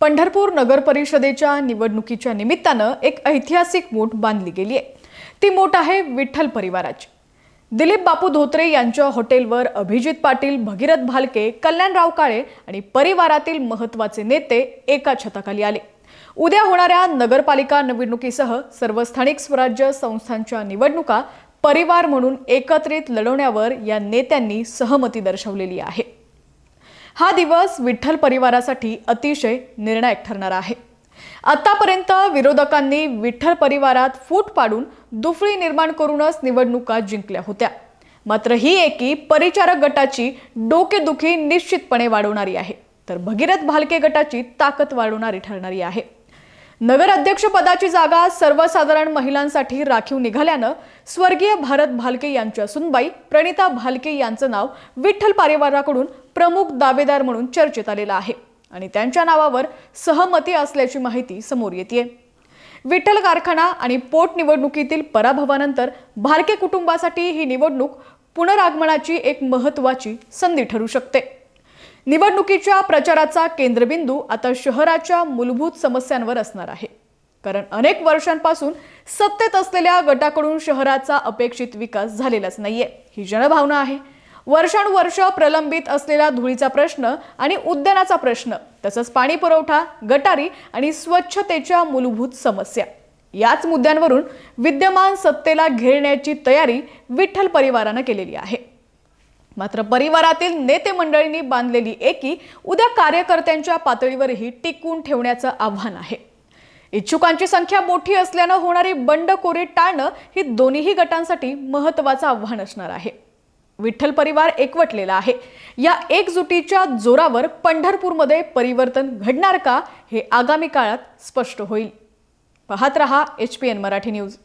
पंढरपूर नगर परिषदेच्या निवडणुकीच्या निमित्तानं एक ऐतिहासिक मूठ बांधली गेली आहे. ती मूठ आहे विठ्ठल परिवाराची. दिलीप बापू धोत्रे यांच्या हॉटेलवर अभिजित पाटील भगीरथ भालके कल्याणराव काळे आणि परिवारातील महत्त्वाचे नेते एका छताखाली आले. उद्या होणाऱ्या नगरपालिका निवडणुकीसह सर्व स्थानिक स्वराज्य संस्थांच्या निवडणुका परिवार म्हणून एकत्रित लढवण्यावर या नेत्यांनी सहमती दर्शवलेली आहे. हा दिवस विठ्ठल परिवारासाठी अतिशय निर्णायक ठरणार आहे. आतापर्यंत विरोधकांनी विठ्ठल परिवारात फूट पाडून दुफळी निर्माण करूनच निवडणुका जिंकल्या होत्या. मात्र ही एकी परिचारक गटाची डोकेदुखी निश्चितपणे वाढवणारी आहे. तर भगीरथ भालके गटाची ताकद वाढवणारी ठरणारी आहे. नगराध्यक्षपदाची जागा सर्वसाधारण महिलांसाठी राखीव निघाल्यानं स्वर्गीय भारत भालके यांच्या सुनबाई प्रणिता भालके यांचं नाव विठ्ठल परिवाराकडून प्रमुख दावेदार म्हणून चर्चेत आलेलं आहे. आणि त्यांच्या नावावर सहमती असल्याची माहिती समोर येते विठ्ठल कारखाना आणि पोटनिवडणुकीतील पराभवानंतर भालके कुटुंबासाठी ही निवडणूक पुनरागमनाची एक महत्त्वाची संधी ठरू शकते. निवडणुकीच्या प्रचाराचा केंद्रबिंदू आता शहराच्या मूलभूत समस्यांवर असणार आहे. कारण अनेक वर्षांपासून सत्तेत असलेल्या गटाकडून शहराचा अपेक्षित विकास झालेलाच नाहीये. ही जनभावना आहे. वर्षानुवर्ष प्रलंबित असलेला धुळीचा प्रश्न आणि उद्यानाचा प्रश्न तसंच पाणी पुरवठा गटारी आणि स्वच्छतेच्या मूलभूत समस्या याच मुद्द्यांवरून विद्यमान सत्तेला घेरण्याची तयारी विठ्ठल परिवारानं केलेली आहे. मात्र परिवारातील नेते मंडळींनी बांधलेली एकी उद्या कार्यकर्त्यांच्या पातळीवरही टिकून ठेवण्याचं आव्हान आहे. इच्छुकांची संख्या मोठी असल्यानं होणारी बंडखोरी टाळणं ही दोन्हीही गटांसाठी महत्त्वाचं आव्हान असणार आहे. विठ्ठल परिवार एकवटलेला आहे. या एकजुटीच्या जोरावर पंढरपूरमध्ये परिवर्तन घडणार का हे आगामी काळात स्पष्ट होईल. पाहत रहा H P N Marathi news.